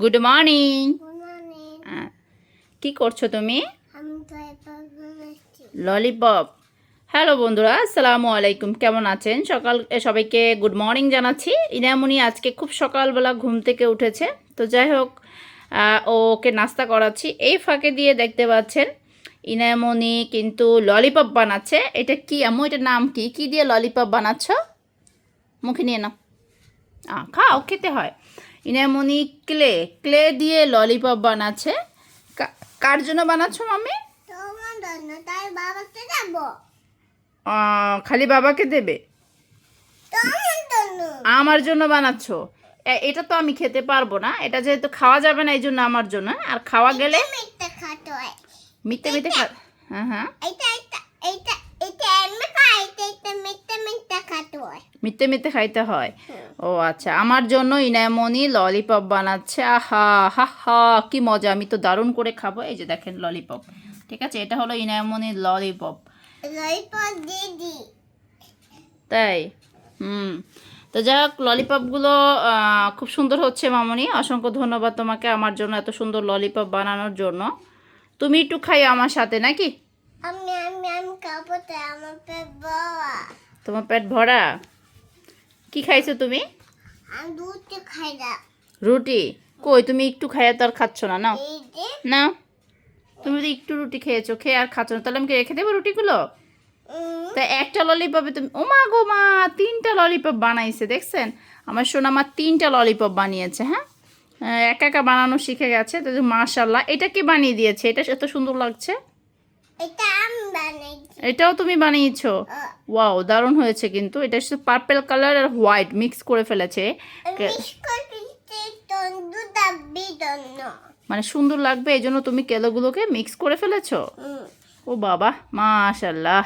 Good morning Morning. কি করছ তুমি? আমি ললিপপ হ্যালো বন্ধুরা আসসালামু আলাইকুম। কেমন আছেন? সকাল সবাইকে গুড মর্নিং জানাচ্ছি। ইনামনি আজকে খুব সকালবেলা ঘুম থেকে উঠেছে। তো যাই হোক ওকে নাস্তা করাচ্ছি। এই ফাঁকে দিয়ে দেখতে পাচ্ছেন ইনামনি কিন্তু ললিপপ বানাচ্ছে। এটা কি আম্মু এটার নাম কি? কি দিয়ে ললিপপ বানাচ্ছ? মুখে নিয়ে নাও। আ খাও খেতে হয়। ইনামনি ক্লে ক্লে দিয়ে ললিপপ বানাচ্ছে। কার জন্য বানাচ্ছ আহ, খালি বাবাকে দেবে? আমার জন্য বানাচ্ছ? এটা তো আমি খেতে পারব না। এটা যেহেতু খাওয়া যাবে না এই জন্য আমার জন্য। আর খাওয়া গেলে? মিথ্যা মিথ্যে খা হ্যাঁ হয়। মিথ্যে মিথ্যে খাইতে হয়। ও আচ্ছা আমার জন্য ইনামনি ললিপপ বানাচ্ছে। আহা হা হা কি মজা আমি তো দারুণ করে খাব। এই যে দেখেন ললিপপ। ঠিক আছে এটা হলো ইনামনির ললিপপ। ললিপপ দিদি। তাই? হুম। তো যাই হোক ললিপপগুলো খুব সুন্দর হচ্ছে মামনি। অসংখ্য ধন্যবাদ তোমাকে আমার জন্য এত সুন্দর ললিপপ বানানোর জন্য। তুমি একটু খাই আমার সাথে নাকি? আমি আমি আমি খাব আমার পেট বাবা তোমার পেট ভরা? কি খাইছো তুমি? রুটি কই তুমি একটু খাইয়া তো আর খাচ্ছ না না এই না তুমি তো একটু রুটি খেয়েছো খেয়ে আর খাচ্ছ না তাহলে আমি রেখে দেবো রুটিগুলো? তা একটা ললিপপে তুমি ও মা গো মা তিনটা ললিপপ বানাইছে দেখছেন? আমার সোনা মা তিনটা ললিপপ বানিয়েছে হ্যাঁ? একা একা বানানো শিখে গেছে তো মাশাল্লাহ এটা কি বানিয়ে দিয়েছে? এটা এত সুন্দর লাগছে। এটাও তুমি বানিয়েছো? ওয়াও দারুণ হয়েছে কিন্তু। এটা শুধু পার্পেল কালার আর হোয়াইট মিক্স করে ফেলেছে। মানে সুন্দর লাগবে এই জন্য তুমি কেলোগুলোকে মিক্স করে ফেলেছো? ও বাবা মাশাল্লাহ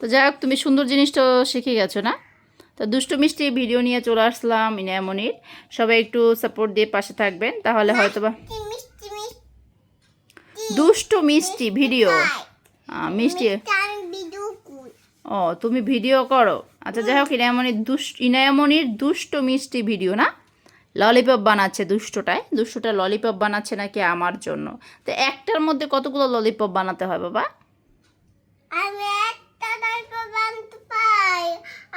তো যাই হোক তুমি সুন্দর জিনিসটা শিখে গেছো না? তো দুষ্টু মিষ্টি ভিডিও নিয়ে চলে আসলাম ইনামনির। সবাই একটু সাপোর্ট দিয়ে পাশে থাকবেন তাহলে হয়তো বা দুষ্টু মিষ্টি ভিডিও। মিষ্টি। ও তুমি ভিডিও করো। আচ্ছা যাই হোক ইনামনির দুষ্ট ইনামনির দুষ্ট মিষ্টি ভিডিও না? ললিপপ বানাচ্ছে দুষ্টটায়। দুষ্টটা ললিপপ বানাচ্ছে নাকি আমার জন্য? তো একটার মধ্যে কতগুলো ললিপপ বানাতে হয় বাবা? আমি একটা দইপ বানতে পাই।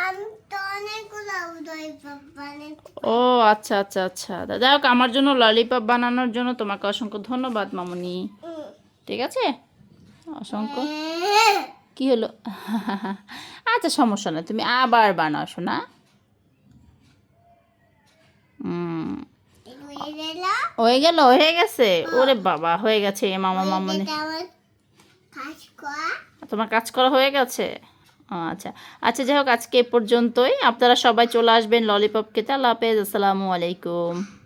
আমি তো অনেকগুলো দইপ বানাই ও আচ্ছা আচ্ছা আচ্ছা। হোক আমার জন্য ললিপপ বানানোর জন্য তোমাকে অসংখ্য ধন্যবাদ মামুনি। ঠিক আছে? অসংখ্য। কি হলো? আচ্ছা সমস্যা নেই, তুমি আবার বানাও শোনা হয়ে গেল, হয়ে গেছে। ওরে বাবা, হয়ে গেছে এ মামা মামুনি। তোমার কাজ করা হয়ে গেছে? আচ্ছা। আচ্ছা যাই হোক, আজকে এ পর্যন্তই। আপনারা সবাই চলে আসবেন ললিপপ খেতে আল্লাহ হাফেজ। আসসালামু আলাইকুম।